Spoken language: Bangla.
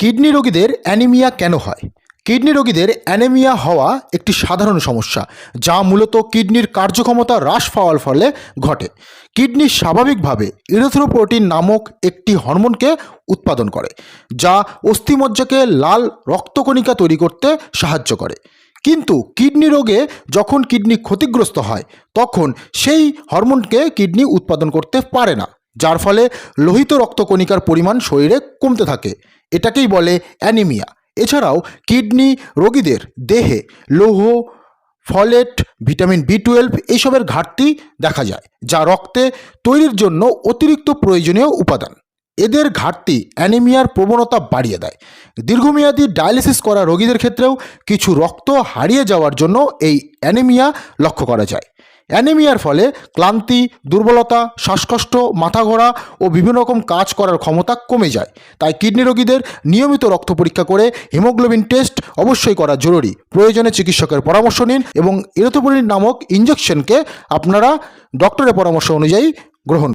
কিডনি রোগীদের অ্যানিমিয়া কেন হয়? কিডনি রোগীদের অ্যানিমিয়া হওয়া একটি সাধারণ সমস্যা, যা মূলত কিডনির কার্যক্ষমতা হ্রাস পাওয়ার ফলে ঘটে। কিডনি স্বাভাবিকভাবে ইরিথ্রোপ্রোটিন নামক একটি হরমোনকে উৎপাদন করে, যা অস্থিমজ্জাকে লাল রক্তকণিকা তৈরি করতে সাহায্য করে। কিন্তু কিডনি রোগে যখন কিডনি ক্ষতিগ্রস্ত হয়, তখন সেই হরমোনকে কিডনি উৎপাদন করতে পারে না। যার ফলে লোহিত রক্তকণিকার পরিমাণ শরীরে কমতে থাকে। এটাকেই বলে অ্যানিমিয়া। এছাড়াও কিডনি রোগীদের দেহে লৌহ, ফলেট, ভিটামিন বি টুয়েলভ এইসবের ঘাটতি দেখা যায়, যা রক্তে তৈরির জন্য অতিরিক্ত প্রয়োজনীয় উপাদান। এদের ঘাটতি অ্যানিমিয়ার প্রবণতা বাড়িয়ে দেয়। দীর্ঘমেয়াদী ডায়ালিসিস করা রোগীদের ক্ষেত্রেও কিছু রক্ত হারিয়ে যাওয়ার জন্য এই অ্যানিমিয়া লক্ষ্য করা যায়। অ্যানিমিয়ার ফলে ক্লান্তি, দুর্বলতা, শ্বাসকষ্ট মাথা ঘোরা ও বিভিন্ন রকম কাজ করার ক্ষমতা কমে যায়। তাই কিডনি রোগীদের নিয়মিত রক্ত পরীক্ষা করে হিমোগ্লোবিন টেস্ট অবশ্যই করা জরুরি। প্রয়োজনে চিকিৎসকের পরামর্শ নিন এবং ইরোথোপোলিন নামক ইঞ্জেকশনকে আপনারা ডক্টরের পরামর্শ অনুযায়ী গ্রহণ